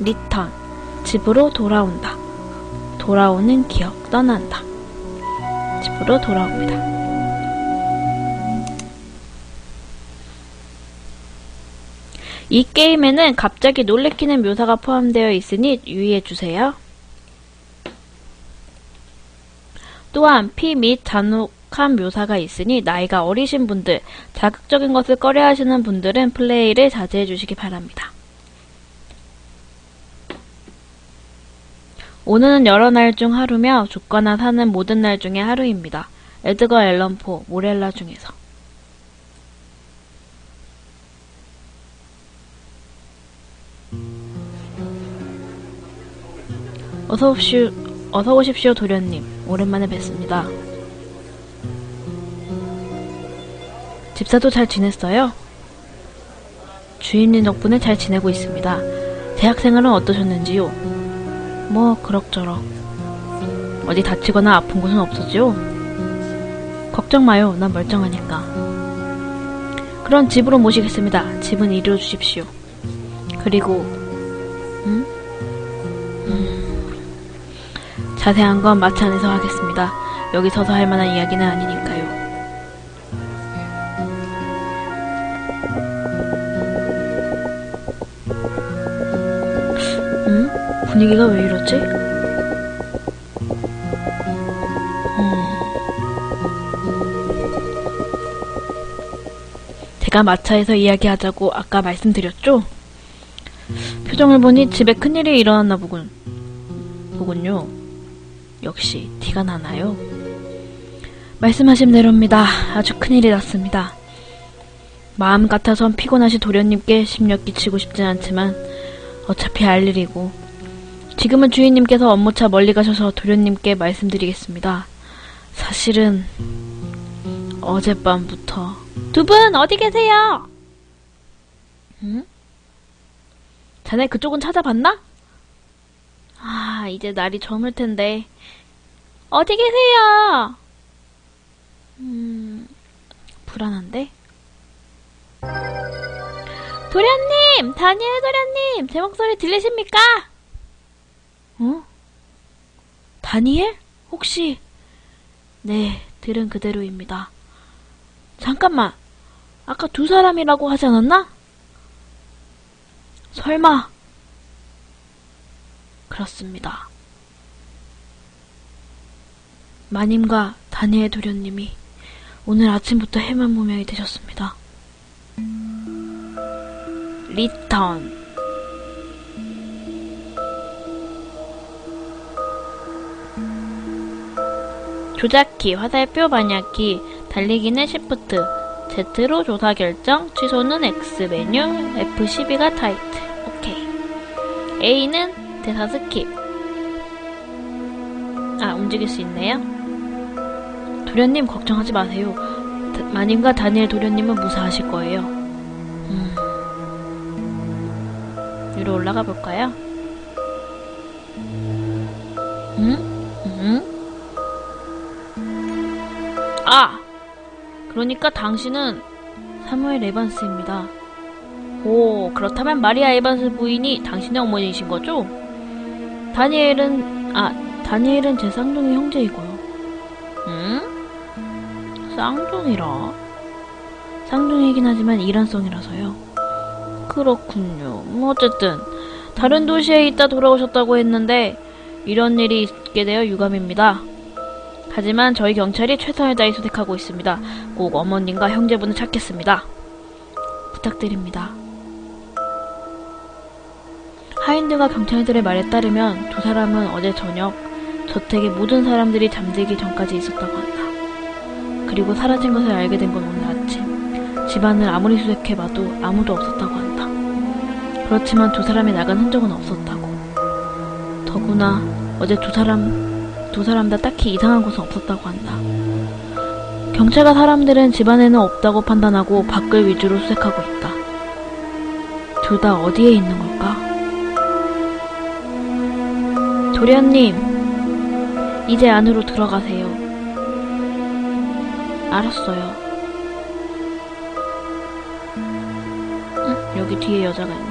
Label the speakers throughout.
Speaker 1: 리턴. 집으로 돌아온다. 돌아오는 기억, 떠난다. 집으로 돌아옵니다. 이 게임에는 갑자기 놀래키는 묘사가 포함되어 있으니 유의해 주세요. 또한 피 및 잔혹한 묘사가 있으니 나이가 어리신 분들, 자극적인 것을 꺼려 하시는 분들은 플레이를 자제해 주시기 바랍니다. 오늘은 여러 날 중 하루며 죽거나 사는 모든 날 중에 하루입니다. 에드거 앨런 포, 모렐라 중에서. 어서 오십시오, 어서 오십시오, 도련님. 오랜만에 뵙습니다. 집사도 잘 지냈어요? 주인님 덕분에 잘 지내고 있습니다. 대학생활은 어떠셨는지요? 뭐, 그럭저럭. 어디 다치거나 아픈 곳은 없었지요? 걱정 마요. 난 멀쩡하니까. 그럼 집으로 모시겠습니다. 집은 이리로 주십시오. 그리고, 음? 자세한 건 마차 안에서 하겠습니다. 여기 서서 할 만한 이야기는 아니니까요. 분위기가 왜 이러지? 음. 제가 마차에서 이야기하자고 아까 말씀드렸죠? 표정을 보니 집에 큰일이 일어났나 보군. 보군요. 역시 티가 나나요? 말씀하신 대로입니다. 아주 큰일이 났습니다. 마음 같아선 피곤하신 도련님께 심력 끼치고 싶진 않지만 어차피 알 일이고 지금은 주인님께서 업무차 멀리 가셔서 도련님께 말씀드리겠습니다. 사실은 어젯밤부터 두 분 어디 계세요? 응? 자네 그쪽은 찾아봤나? 아, 이제 날이 저물 텐데. 어디 계세요? 음, 불안한데? 도련님! 다니엘 도련님! 제 목소리 들리십니까? 어? 다니엘? 혹시, 네, 들은 그대로입니다. 잠깐만! 아까 두 사람이라고 하지 않았나? 설마, 그렇습니다. 마님과 다니엘 도련님이 오늘 아침부터 해만 무명이 되셨습니다. 리턴 조작키, 화살표 반야키, 달리기는 시프트, Z로 조사 결정, 취소는 X 메뉴, F12가 타이트. 오케이. A는 대사 스킵. 아, 움직일 수 있네요. 도련님 걱정하지 마세요. 다- 마님과 다니엘 도련님은 무사하실 거예요. 음. 위로 올라가 볼까요? 응? 응? 아! 그러니까 당신은 사무엘 에반스입니다. 오, 그렇다면 마리아 에반스 부인이 당신의 어머니이신 거죠? 다니엘은, 아, 다니엘은 제 쌍둥이 형제이고요. 응? 쌍둥이라? 쌍둥이이긴 하지만 이란성이라서요. 그렇군요. 뭐 어쨌든, 다른 도시에 있다 돌아오셨다고 했는데, 이런 일이 있게 되어 유감입니다. 하지만 저희 경찰이 최선을 다해 수색하고 있습니다. 꼭 어머님과 형제분을 찾겠습니다. 부탁드립니다. 하인들과 경찰들의 말에 따르면 두 사람은 어제 저녁 저택의 모든 사람들이 잠들기 전까지 있었다고 한다. 그리고 사라진 것을 알게 된 건 오늘 아침. 집안을 아무리 수색해봐도 아무도 없었다고 한다. 그렇지만 두 사람이 나간 흔적은 없었다고. 더구나 어제 두 사람 두 사람 다 딱히 이상한 곳은 없었다고 한다. 경찰과 사람들은 집안에는 없다고 판단하고 밖을 위주로 수색하고 있다. 둘 다 어디에 있는 걸까? 도련님, 이제 안으로 들어가세요. 알았어요. 응? 여기 뒤에 여자가 있네.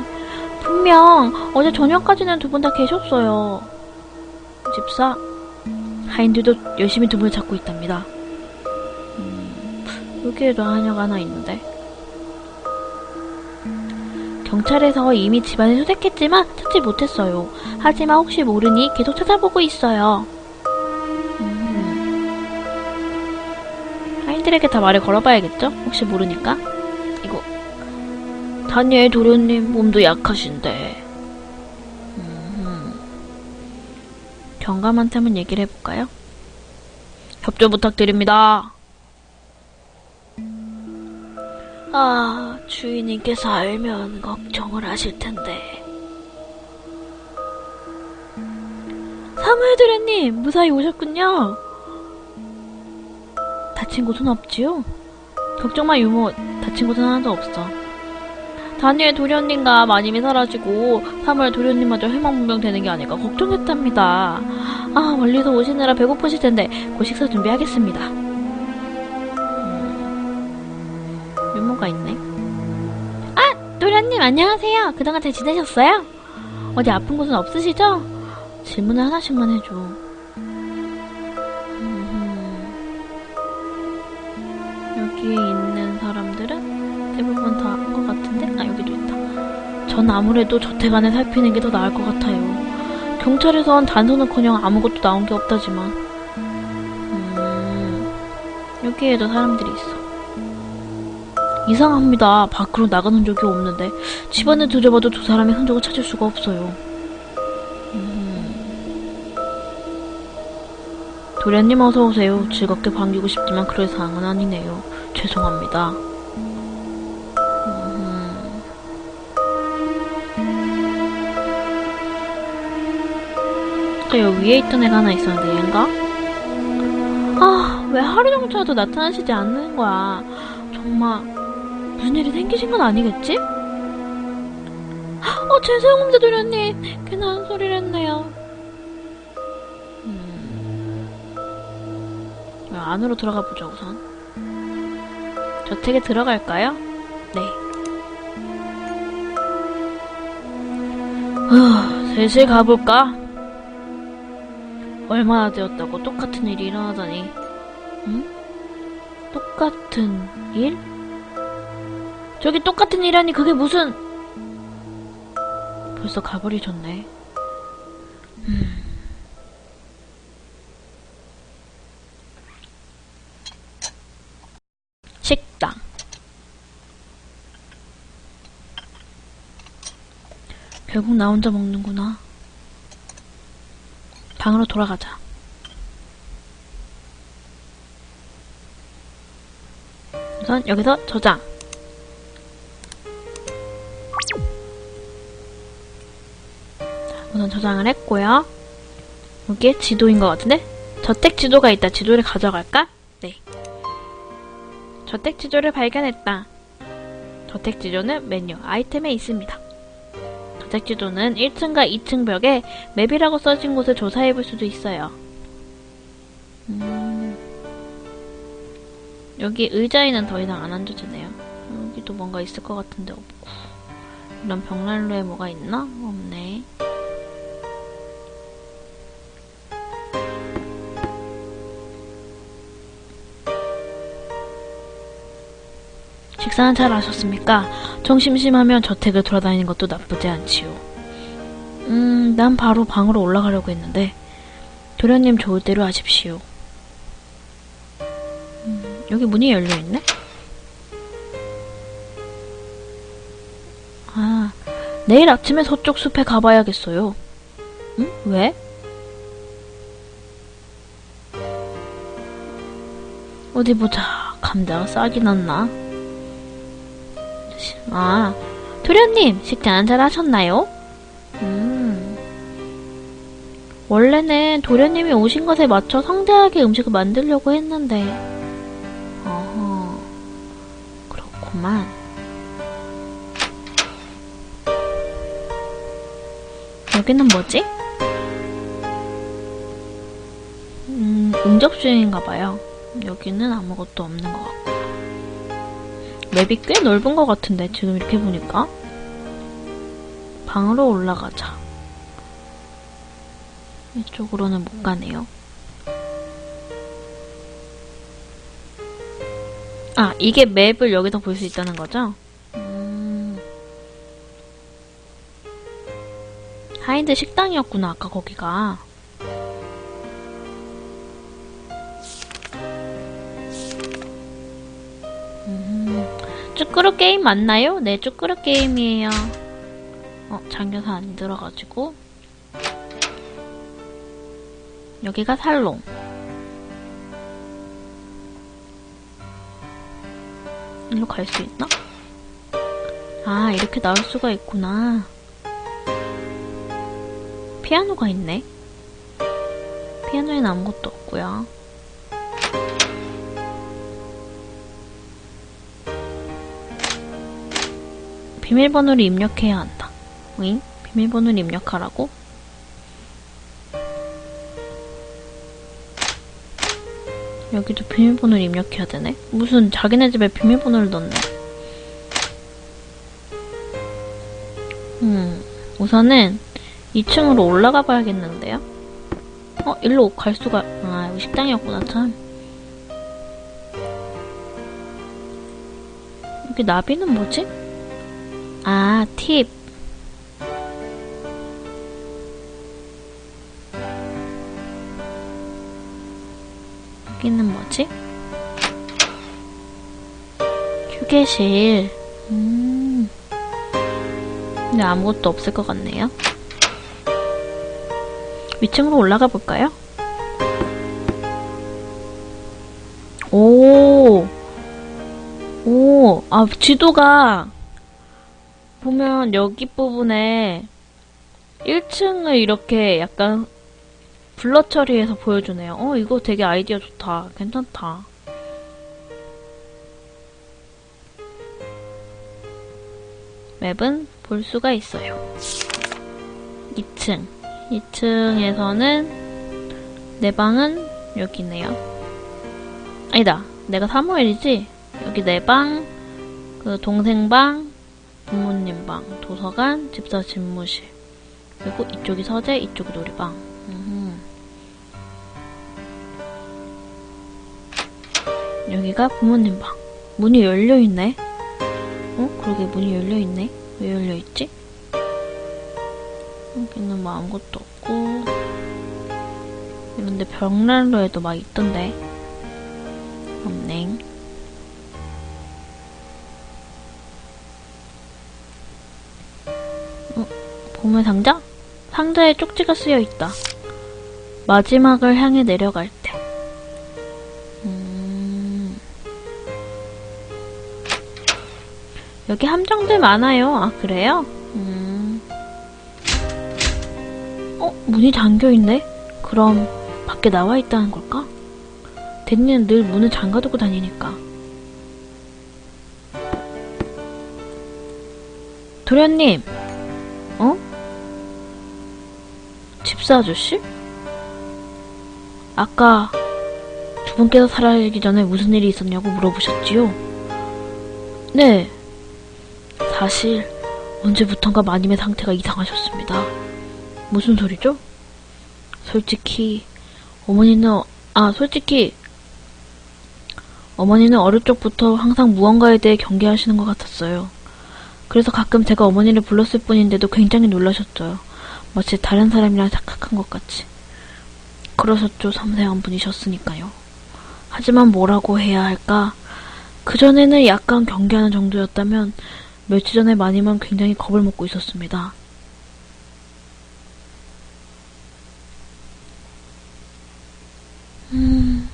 Speaker 1: 분명 어제 저녁까지는 두 분 다 계셨어요. 집사, 하인들도 열심히 두 분을 찾고 있답니다. 음, 여기에도 하녀가 하나 있는데. 경찰에서 이미 집안을 수색했지만 찾지 못했어요. 하지만 혹시 모르니 계속 찾아보고 있어요. 음. 하인들에게 다 말을 걸어봐야겠죠? 혹시 모르니까. 이거 다니엘 도련님 몸도 약하신데. 경감한테 한번 얘기를 해볼까요? 협조 부탁드립니다. 아, 주인님께서 알면 걱정을 하실 텐데. 사무엘 도련님, 무사히 오셨군요. 다친 곳은 없지요? 걱정 마, 유모. 다친 곳은 하나도 없어. 다니엘 도련님과 마님이 사라지고 사무엘 도련님마저 해방분명 되는 게 아닐까 걱정했답니다. 아, 멀리서 오시느라 배고프실 텐데 곧 식사 준비하겠습니다. 음, 유모가 있네. 아, 도련님 안녕하세요. 그동안 잘 지내셨어요? 어디 아픈 곳은 없으시죠? 질문을 하나씩만 해줘. 전 아무래도 저택 안에 살피는 게 더 나을 것 같아요. 경찰에선 단서는커녕 아무것도 나온 게 없다지만. 음, 여기에도 사람들이 있어. 이상합니다. 밖으로 나가는 적이 없는데 집안을 들여봐도 두 사람의 흔적을 찾을 수가 없어요. 음. 도련님 어서 오세요. 즐겁게 반기고 싶지만 그럴 상황은 아니네요. 죄송합니다. 여기 위에 있던 애가 하나 있었는데 얘인가? 아, 왜 하루 종일도 나타나시지 않는 거야? 정말 무슨 일이 생기신 건 아니겠지? 어, 죄송합니다, 도련님. 괜한 소리를 했네요. 음. 안으로 들어가 보죠, 우선. 저택에 들어갈까요? 네. 후, 슬슬 가볼까? 얼마나 되었다고 똑같은 일이 일어나다니. 응? 똑같은 일? 저기 똑같은 일하니 그게 무슨 벌써 가버리셨네. 음. 식당. 결국 나 혼자 먹는구나. 방으로 돌아가자. 우선 여기서 저장. 우선 저장을 했고요. 여기에 지도인 것 같은데? 저택 지도가 있다. 지도를 가져갈까? 네. 저택 지도를 발견했다. 저택 지도는 메뉴 아이템에 있습니다. 저택 지도는 1층과 2층 벽에 맵이라고 써진 곳을 조사해 볼 수도 있어요. 음, 여기 의자에는 더 이상 안 앉아지네요. 여기도 뭔가 있을 것 같은데 없고. 이런 벽난로에 뭐가 있나? 없네. 식사는 잘 하셨습니까? 정심심하면 저택을 돌아다니는 것도 나쁘지 않지요. 음, 난 바로 방으로 올라가려고 했는데 도련님 좋을 대로 하십시오. 음, 여기 문이 열려 있네? 아, 내일 아침에 서쪽 숲에 가봐야겠어요. 응? 왜? 어디 보자. 감자가 싹이 났나? 아, 도련님, 식사는 잘 하셨나요? 음. 원래는 도련님이 오신 것에 맞춰 성대하게 음식을 만들려고 했는데, 어허, 그렇구만. 여기는 뭐지? 음, 응접실인가봐요. 여기는 아무것도 없는 것 같고. 맵이 꽤 넓은 것 같은데 지금 이렇게 보니까 방으로 올라가자. 이쪽으로는 못 가네요. 아, 이게 맵을 여기서 볼 수 있다는 거죠? 음. 하인드 식당이었구나, 아까 거기가. 쭈꾸루 게임 맞나요? 네, 쭈꾸루 게임이에요. 어, 잠겨서 안 들어가지고. 여기가 살롱. 일로 갈 수 있나? 아, 이렇게 나올 수가 있구나. 피아노가 있네. 피아노에는 아무것도 없고요. 비밀번호를 입력해야 한다. 응? 비밀번호를 입력하라고? 여기도 비밀번호를 입력해야 되네? 무슨 자기네 집에 비밀번호를 넣네. 음, 우선은 2층으로 올라가 봐야겠는데요? 어, 일로 갈 수가, 아, 여기 식당이었구나, 참. 여기 나비는 뭐지? 아, 팁. 여기는 뭐지? 휴게실. 음. 근데 아무것도 없을 것 같네요. 위층으로 올라가 볼까요? 오. 오. 아, 지도가 보면 여기 부분에 1층을 이렇게 약간 블러 처리해서 보여주네요. 어, 이거 되게 아이디어 좋다. 괜찮다. 맵은 볼 수가 있어요. 2층. 2층에서는 내 방은 여기 있네요. 아니다. 내가 사무엘이지? 여기 내 방, 그 동생 방, 부모님 방, 도서관, 집사 집무실. 그리고 이쪽이 서재, 이쪽이 놀이방. 음흠. 여기가 부모님 방. 문이 열려있네? 어? 그러게 문이 열려있네? 왜 열려있지? 여기는 뭐 아무것도 없고 이런데 벽난로에도 막 있던데 없네 보물 상자? 상자에 쪽지가 쓰여 있다 마지막을 향해 내려갈 때 음... 여기 함정들 많아요 아 그래요? 음... 어? 문이 잠겨있네? 그럼 밖에 나와 있다는 걸까? 댄니는 늘 문을 잠가두고 다니니까. 도련님, 집사 아저씨? 아까 두 분께서 사라지기 전에 무슨 일이 있었냐고 물어보셨지요? 네. 사실 언제부턴가 마님의 상태가 이상하셨습니다. 무슨 소리죠? 솔직히 어머니는 아 솔직히 어머니는 어릴 적부터 항상 무언가에 대해 경계하시는 것 같았어요. 그래서 가끔 제가 어머니를 불렀을 뿐인데도 굉장히 놀라셨죠. 마치 다른 사람이랑 착각한 것 같이. 그러셨죠, 섬세한 분이셨으니까요. 하지만 뭐라고 해야 할까? 그전에는 약간 경계하는 정도였다면 며칠 전에 마님은 굉장히 겁을 먹고 있었습니다. 음...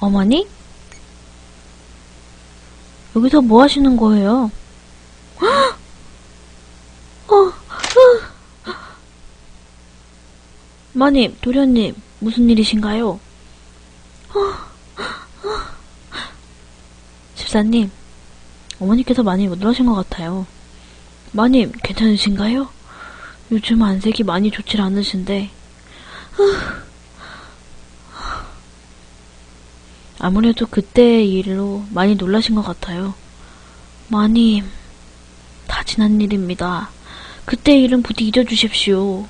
Speaker 1: 어머니? 여기서 뭐 하시는 거예요? 어, 어. 마님, 도련님, 무슨 일이신가요? 집사님, 어머니께서 많이 놀라신 것 같아요. 마님, 괜찮으신가요? 요즘 안색이 많이 좋질 않으신데. 아무래도 그때의 일로 많이 놀라신 것 같아요. 마님, 다 지난 일입니다. 그때 일은 부디 잊어주십시오.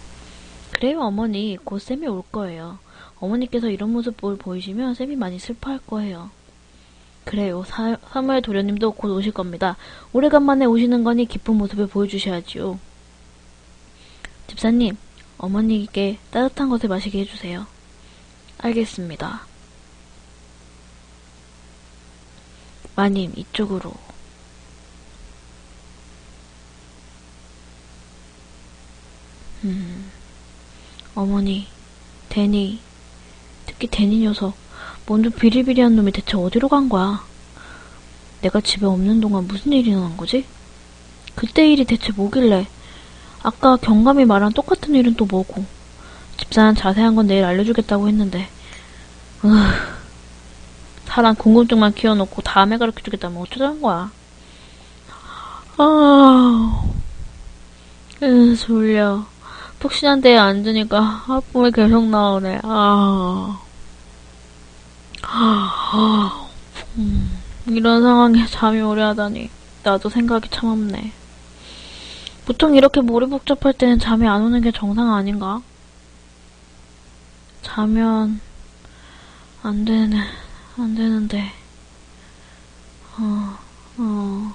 Speaker 1: 그래요, 어머니. 곧 쌤이 올 거예요. 어머니께서 이런 모습을 보이시면 쌤이 많이 슬퍼할 거예요. 그래요. 사, 사무엘 도련님도 곧 오실 겁니다. 오래간만에 오시는 거니 기쁜 모습을 보여주셔야지요. 집사님, 어머니께 따뜻한 것을 마시게 해주세요. 알겠습니다. 마님, 이쪽으로. 음, 어머니, 데니, 특히 데니 녀석, 먼저 비리비리한 놈이 대체 어디로 간 거야? 내가 집에 없는 동안 무슨 일이 일어난 거지? 그때 일이 대체 뭐길래? 아까 경감이 말한 똑같은 일은 또 뭐고? 집사는 자세한 건 내일 알려주겠다고 했는데, 으, 사람 궁금증만 키워놓고 다음에 가르쳐주겠다면 어쩌자는 거야? 아, 으, 졸려. 푹신한 데에 앉으니까 아픔이 계속 나오네. 아, 아, 음, 이런 상황에 잠이 오래 하다니 나도 생각이 참 없네. 보통 이렇게 머리 복잡할 때는 잠이 안 오는 게 정상 아닌가? 자면 안 되는 안 되는데 어 어.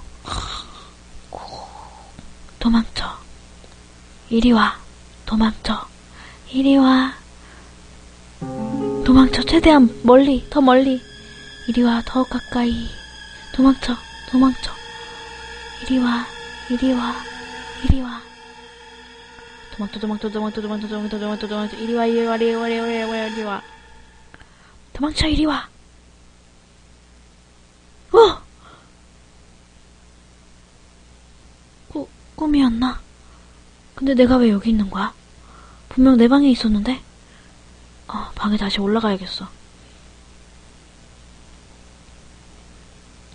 Speaker 1: 도망쳐 이리 와 도망쳐. 이리 와. 도망쳐. 최대한 멀리 더 멀리. 이리 와 더 가까이. 도망쳐 도망쳐. 이리 와 이리 와 이리 와. 도망쳐 도망쳐 도망쳐 도망쳐 도망쳐 도망쳐 도망쳐. 이리 와 이리 와 이리 와 이리 와 이리 와 이리 와. 도망쳐 이리 와. 어! 꾸, 꿈이었나? 근데 내가 왜 여기 있는 거야? 분명 내 방에 있었는데? 어, 방에 다시 올라가야겠어.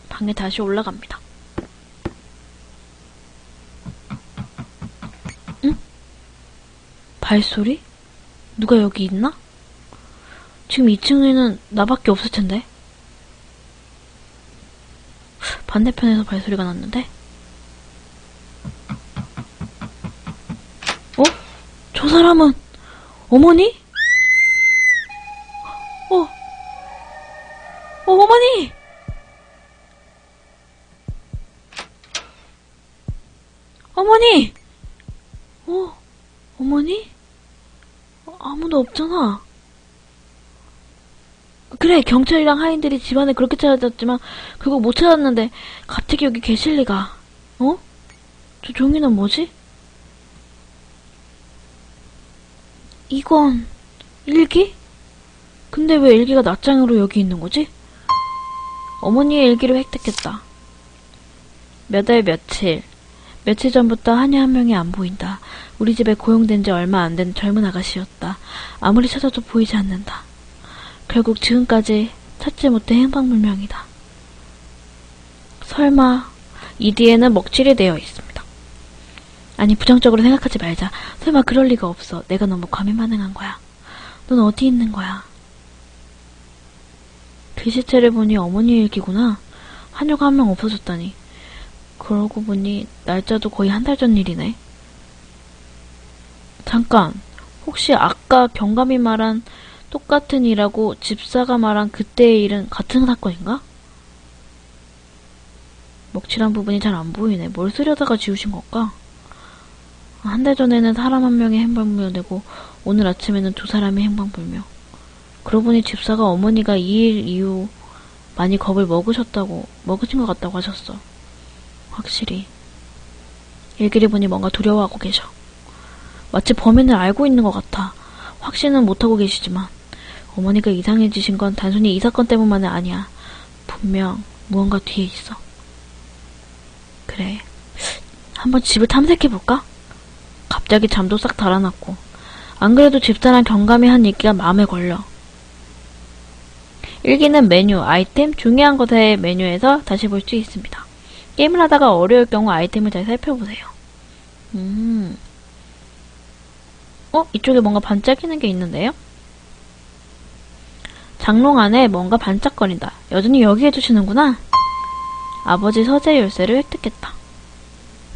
Speaker 1: 방에 다시 올라갑니다. 응? 발소리? 누가 여기 있나? 지금 2층에는 나밖에 없을 텐데. 반대편에서 발소리가 났는데? 어? 저 사람은 어머니? 어, 어, 어머니! 어머니! 어, 어머니? 어, 아무도 없잖아. 그래, 경찰이랑 하인들이 집안에 그렇게 찾아졌지만, 그거 못 찾았는데, 갑자기 여기 계실 리가. 어? 저 종이는 뭐지? 이건, 일기? 근데 왜 일기가 낱장으로 여기 있는 거지? 어머니의 일기를 획득했다. 몇 월 며칠. 며칠 전부터 하녀 한 명이 안 보인다. 우리 집에 고용된 지 얼마 안 된 젊은 아가씨였다. 아무리 찾아도 보이지 않는다. 결국 지금까지 찾지 못해 행방불명이다. 설마 이 뒤에는 먹칠이 되어 있습니다. 아니 부정적으로 생각하지 말자. 설마 그럴 리가 없어. 내가 너무 과민 반응한 거야. 넌 어디 있는 거야? 글씨체를 보니 어머니 일기구나. 한여가 한 명 없어졌다니. 그러고 보니 날짜도 거의 한 달 전 일이네. 잠깐, 혹시 아까 경감이 말한 똑같은 일하고 집사가 말한 그때의 일은 같은 사건인가? 먹칠한 부분이 잘 안 보이네. 뭘 쓰려다가 지우신 걸까? 한 달 전에는 사람 한 명이 행방불명되고 오늘 아침에는 두 사람이 행방불명. 그러고 보니 집사가 어머니가 이 일 이후 많이 겁을 먹으셨다고 먹으신 것 같다고 하셨어. 확실히 일기를 보니 뭔가 두려워하고 계셔. 마치 범인을 알고 있는 것 같아. 확신은 못하고 계시지만 어머니가 이상해지신 건 단순히 이 사건 때문만은 아니야. 분명 무언가 뒤에 있어. 그래. 한번 집을 탐색해볼까? 갑자기 잠도 싹 달아났고 안 그래도 집사랑 경감이 한 얘기가 마음에 걸려. 일기는 메뉴, 아이템, 중요한 것의 메뉴에서 다시 볼 수 있습니다. 게임을 하다가 어려울 경우 아이템을 잘 살펴보세요. 음. 어? 이쪽에 뭔가 반짝이는 게 있는데요? 장롱 안에 뭔가 반짝거린다. 여전히 여기에 두시는구나. 아버지 서재 열쇠를 획득했다.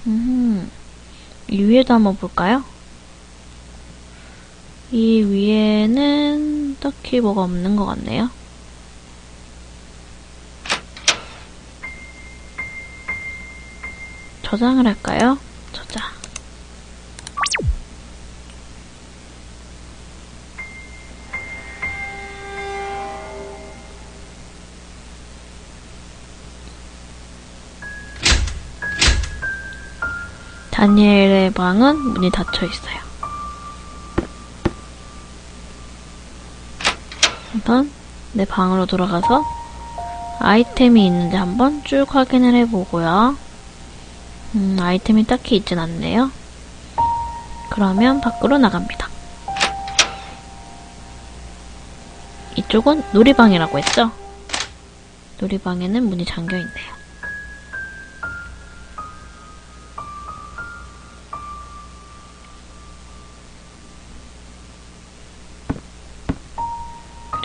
Speaker 1: 음, 이 위에도 한번 볼까요? 이 위에는 딱히 뭐가 없는 것 같네요. 저장을 할까요? 저장. 다니엘의 방은 문이 닫혀 있어요. 우선 내 방으로 돌아가서 아이템이 있는지 한번 쭉 확인을 해보고요. 음, 아이템이 딱히 있진 않네요. 그러면 밖으로 나갑니다. 이쪽은 놀이방이라고 했죠? 놀이방에는 문이 잠겨 있네요.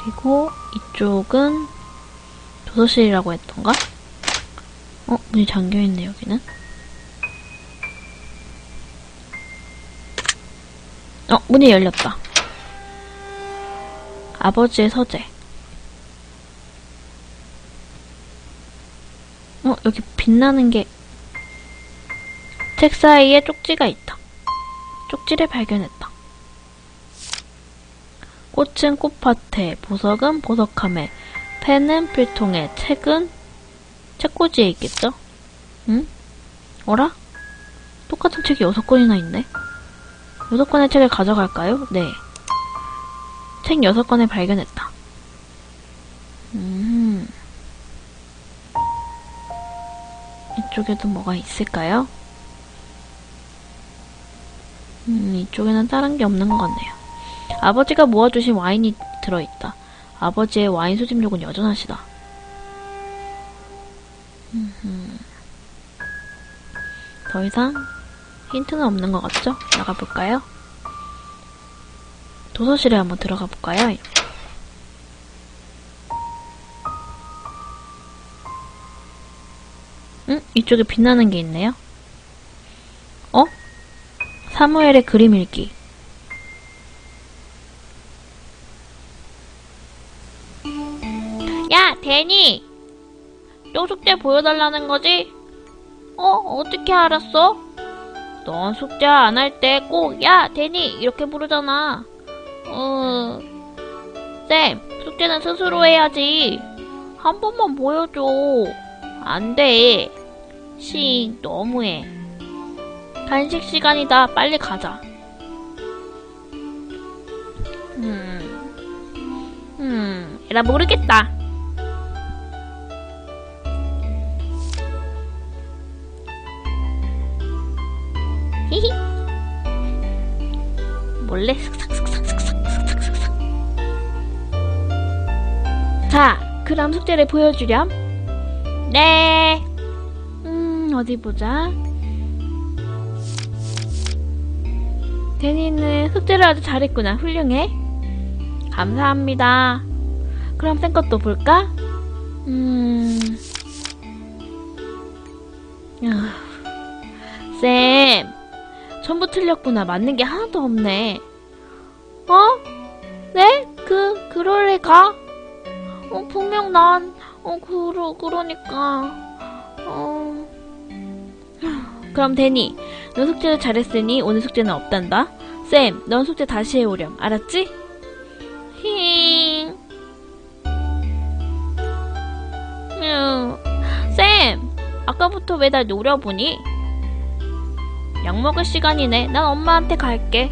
Speaker 1: 그리고 이쪽은 도서실이라고 했던가? 어, 문이 잠겨있네, 여기는. 어, 문이 열렸다. 아버지의 서재. 어, 여기 빛나는 게, 책 사이에 쪽지가 있다. 쪽지를 발견했다. 꽃은 꽃밭에, 보석은 보석함에, 펜은 필통에, 책은 책꽂이에 있겠죠? 응? 어라? 똑같은 책이 여섯 권이나 있네. 여섯 권의 책을 가져갈까요? 네. 책 여섯 권을 발견했다. 음. 이쪽에도 뭐가 있을까요? 음, 이쪽에는 다른 게 없는 것 같네요. 아버지가 모아주신 와인이 들어있다. 아버지의 와인 수집력은 여전하시다. 더 이상 힌트는 없는 것 같죠? 나가볼까요? 도서실에 한번 들어가 볼까요? 응? 이쪽에 빛나는 게 있네요? 어? 사무엘의 그림 읽기. 야, 데니! 또 숙제 보여달라는 거지? 어, 어떻게 알았어? 넌 숙제 안 할 때 꼭, 야, 데니! 이렇게 부르잖아. 어, 쌤, 숙제는 스스로 해야지. 한 번만 보여줘. 안 돼. 씩, 너무해. 간식 시간이다. 빨리 가자. 음, 음, 나 모르겠다. 몰래 슥싹슥싹슥싹슥싹슥싹. 자, 그럼 숙제를 보여주렴. 네. 음, 어디 보자. 데니는 숙제를 아주 잘했구나. 훌륭해. 감사합니다. 그럼 쌤 것도 볼까? 음. 아, 쌤, 전부 틀렸구나. 맞는 게 하나도 없네. 어? 네? 그, 그럴 리가? 어, 분명 난, 어, 그러, 그러니까. 어. 그럼 데니, 너 숙제를 잘했으니 오늘 숙제는 없단다. 쌤, 넌 숙제 다시 해오렴. 알았지? 힝. 음, 쌤, 아까부터 왜 날 노려보니? 약 먹을 시간이네. 난 엄마한테 갈게.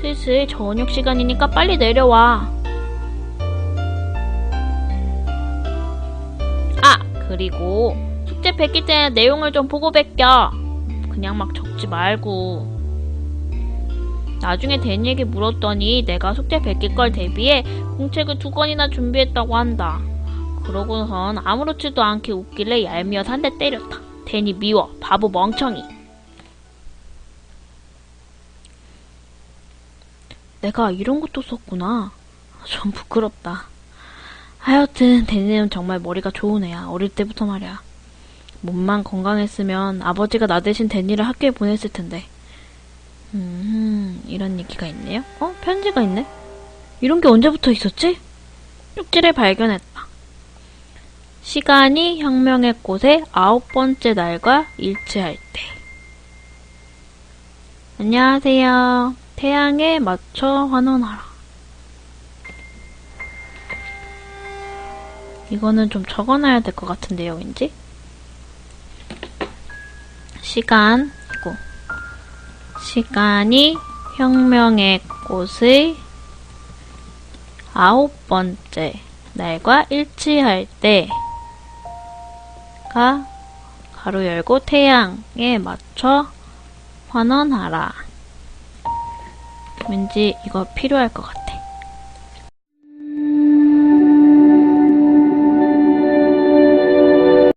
Speaker 1: 슬슬 저녁 시간이니까 빨리 내려와. 아, 그리고 숙제 뺏기 전에 내용을 좀 보고 뺏겨. 그냥 막 적지 말고. 나중에 데니에게 물었더니 내가 숙제 베낄 걸 대비해 공책을 두 권이나 준비했다고 한다. 그러고선 아무렇지도 않게 웃길래 얄미워서 한대 때렸다. 데니 미워. 바보 멍청이. 내가 이런 것도 썼구나. 좀 부끄럽다. 하여튼 데니는 정말 머리가 좋은 애야. 어릴 때부터 말이야. 몸만 건강했으면 아버지가 나 대신 데니를 학교에 보냈을 텐데. 음, 이런 얘기가 있네요. 어? 편지가 있네? 이런 게 언제부터 있었지? 쪽지를 발견했다. 시간이 혁명의 꽃의 아홉 번째 날과 일치할 때. 안녕하세요. 태양에 맞춰 환원하라. 이거는 좀 적어놔야 될 것 같은 내용인지? 시간, 이고 시간이 혁명의 꽃의 아홉 번째 날과 일치할 때가 가로 열고 태양에 맞춰 환원하라. 왠지 이거 필요할 것 같아.